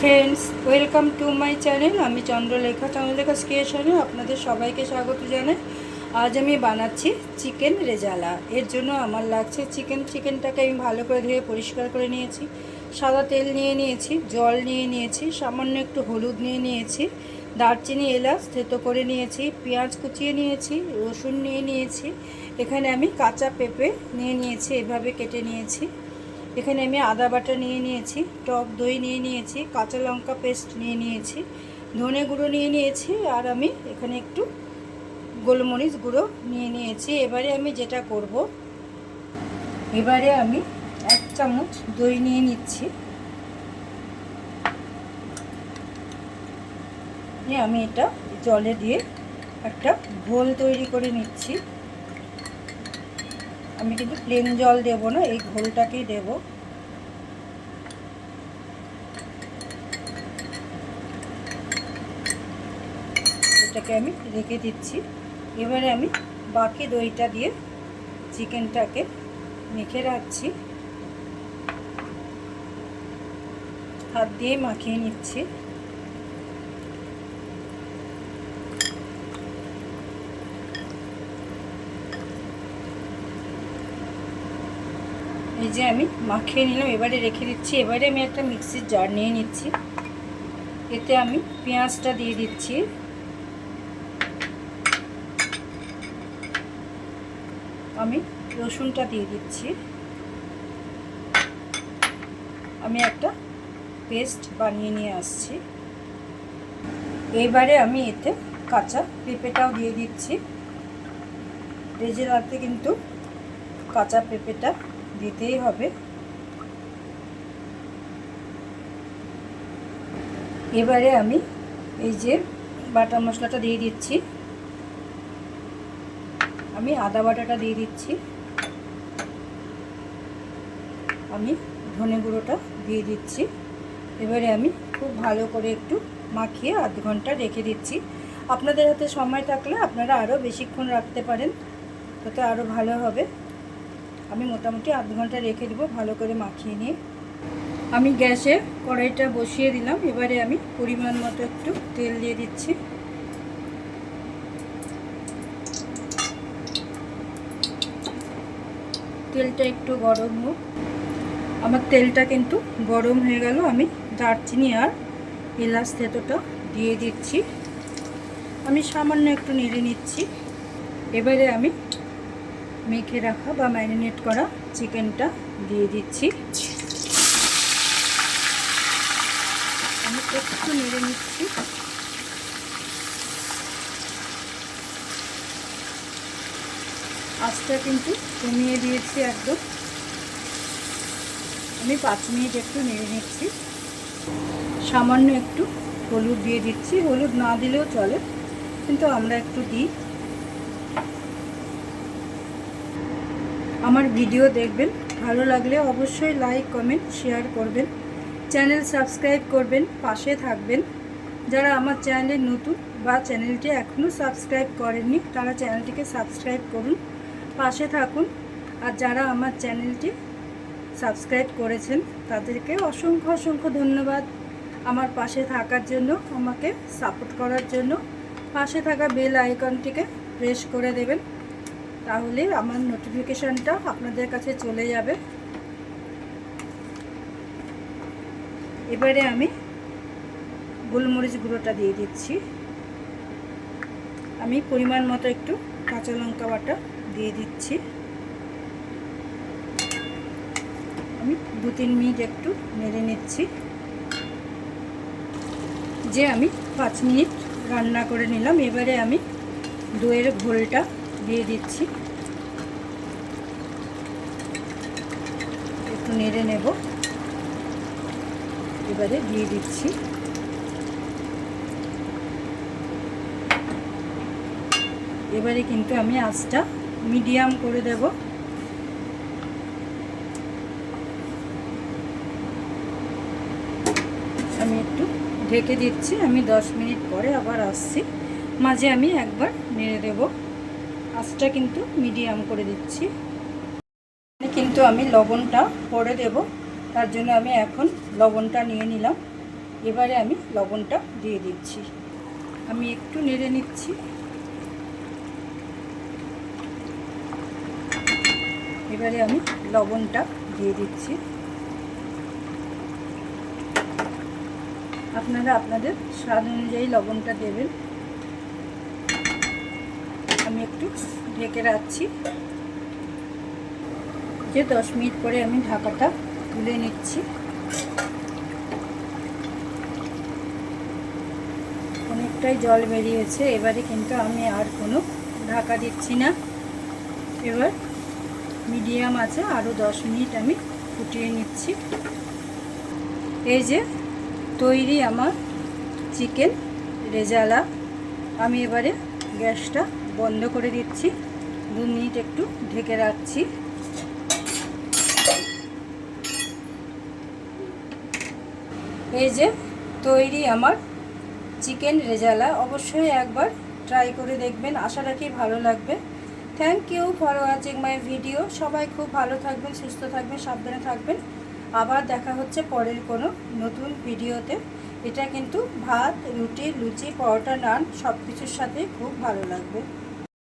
Friends welcome to my channel আমি চন্দ্রলেখা চন্দ্রলেখা ক্রিয়েশনে আপনাদের সবাইকে স্বাগত জানাই। আজ আমি বানাচ্ছি চিকেন রেজালা। এর জন্য আমার লাগছে চিকেন। চিকেনটাকে আমি ভালো করে ধুয়ে পরিষ্কার করে নিয়েছি। সাদা তেল নিয়ে নিয়েছি, জল নিয়ে নিয়েছি, সামান্য একটু হলুদ নিয়ে নিয়েছি, দারচিনি, এলাচ, থেতো করে নিয়েছি, পেঁয়াজ কুচিয়ে নিয়েছি, রসুন নিয়ে নিয়েছি। এখানে আমি কাঁচা পেঁপে নিয়ে নিয়েছি, এভাবে কেটে নিয়েছি। এখানে আমি আদা বাটা নিয়ে নিয়েছি, টক দই নিয়ে নিয়েছি, কাঁচা লঙ্কা পেস্ট নিয়ে নিয়েছি, ধনে গুঁড়ো নিয়ে নিয়েছি আর আমি এখানে একটু গোলমরিচ গুঁড়ো নিয়ে নিয়েছি। এবারে আমি যেটা করব, এবারে আমি এক চামচ দই নিয়ে নিচ্ছি। নিয়ে আমি এটা জলে দিয়ে একটা ঘোল তৈরি করে নিচ্ছি। আমি কিন্তু প্লেন জল দেব না, এই ঘোলটাকেই দেব। এটাকে আমি রেখে দিচ্ছি। এবারে আমি বাকি দইটা দিয়ে চিকেনটাকে মেখে রাখছি। হাত দিয়ে মাখিয়ে নিচ্ছি। এই যে আমি মাখিয়ে নিলাম, এবারে রেখে দিচ্ছি। এবারে আমি একটা মিক্সির জার নিয়ে নিচ্ছি। এতে আমি পেঁয়াজটা দিয়ে দিচ্ছি। আমি রসুনটা দিয়ে দিচ্ছি। আমি একটা পেস্ট বানিয়ে নিয়ে আসছি। এইবারে আমি এতে কাঁচা পেঁপেটাও দিয়ে দিচ্ছি। রেজেলাতে কিন্তু কাঁচা পেঁপেটা দিতেই হবে। এবারে আমি এই যে বাটা মশলাটা দিয়ে দিচ্ছি। আমি আদা বাটাটা দিয়ে দিচ্ছি। আমি ধনে গুঁড়োটা দিয়ে দিচ্ছি। এবারে আমি খুব ভালো করে একটু মাখিয়ে আধ ঘণ্টা রেখে দিচ্ছি। আপনাদের হাতে সময় থাকলে আপনারা আরও বেশিক্ষণ রাখতে পারেন। তাতে আরও ভালো হবে। আমি মোটামুটি আধ ঘণ্টা রেখে দেবো, ভালো করে মাখিয়ে নিয়ে। আমি গ্যাসে কড়াইটা বসিয়ে দিলাম, এবারে আমি পরিমাণ মতো একটু তেল দিয়ে দিচ্ছি। তেলটা একটু গরম হোক। আমার তেলটা কিন্তু গরম হয়ে গেল, আমি দারচিনি আর এলাচ থেতোটা দিয়ে দিচ্ছি। আমি সামান্য একটু নেড়ে নিচ্ছি। এবারে আমি মেখে রাখা বা ম্যারিনেট করা চিকেনটা দিয়ে দিচ্ছি। আমি একটু নেড়ে নিচ্ছি। আঁচটা কিন্তু কমিয়ে দিয়েছি একদম। আমি পাঁচ মিনিট একটু নেড়ে নিচ্ছি। সামান্য একটু হলুদ দিয়ে দিচ্ছি। হলুদ না দিলেও চলে, কিন্তু আমরা একটু দিই। আমার ভিডিও দেখবেন। ভালো লাগলে অবশ্যই লাইক, কমেন্ট, শেয়ার করবেন। চ্যানেল সাবস্ক্রাইব করবেন, পাশে থাকবেন। যারা আমার চ্যানেলে নতুন বা চ্যানেলটি এখনও সাবস্ক্রাইব করেননি, তারা চ্যানেলটিকে সাবস্ক্রাইব করুন, পাশে থাকুন। আর যারা আমার চ্যানেলটি সাবস্ক্রাইব করেছেন, তাদেরকে অসংখ্য অসংখ্য ধন্যবাদ। আমার পাশে থাকার জন্য, আমাকে সাপোর্ট করার জন্য, পাশে থাকা বেল আইকনটিকে প্রেস করে দেবেন। তাহলে আমার নোটিফিকেশানটা আপনাদের কাছে চলে যাবে। এবারে আমি গোলমরিচ গুঁড়োটা দিয়ে দিচ্ছি। আমি পরিমাণ মতো একটু কাঁচা লঙ্কা বাটা দিয়ে দিচ্ছি। আমি দু তিন মিনিট একটু নেড়ে নিচ্ছি। যে আমি পাঁচ মিনিট রান্না করে নিলাম, এবারে আমি দইয়ের ঘোলটা দিয়ে দিচ্ছি। একটু নেড়ে নেব। এবারে দিয়ে দিচ্ছি। এবারে কিন্তু আমি আঁচটা মিডিয়াম করে দেব। আমি একটু ঢেকে দিচ্ছি। আমি দশ মিনিট পরে আবার আসছি। মাঝে আমি একবার নেড়ে দেব। আঁচটা কিন্তু মিডিয়াম করে দিচ্ছি। কিন্তু আমি লবণটা পরে দেব। তার জন্য আমি এখন লবণটা নিয়ে নিলাম। এবারে আমি লবণটা দিয়ে দিচ্ছি। আমি একটু নেড়ে নিচ্ছি। এবারে আমি লবণটা দিয়ে দিচ্ছি। আপনারা আপনাদের স্বাদ অনুযায়ী লবণটা দেবেন। আমি একটু ঢেকে রাখছি। যে দশ মিনিট পরে আমি ঢাকাটা তুলে নিচ্ছি। অনেকটাই জল বেরিয়েছে, এবারে কিন্তু আমি আর কোনো ঢাকা দিচ্ছি না। এবার মিডিয়াম আছে আরও দশ মিনিট আমি ফুটিয়ে নিচ্ছি। এই যে তৈরি আমার চিকেন রেজালা, আমি এবারে গ্যাসটা বন্ধ করে দিচ্ছি। দু মিনিট একটু ঢেকে রাখছি। এই যে তৈরি আমার চিকেন রেজালা, অবশ্যই একবার ট্রাই করে দেখবেন। আশা রাখি ভালো লাগবে। Thank you for watching my video সবাই খুব ভালো থাকবেন, সুস্থ থাকবেন, সাবধানে থাকবেন। আবার দেখা হচ্ছে পরের কোনো নতুন ভিডিওতে। এটা কিন্তু ভাত, রুটি, লুচি, পরোটা, নান সব কিছুর সাথে খুব ভালো লাগবে।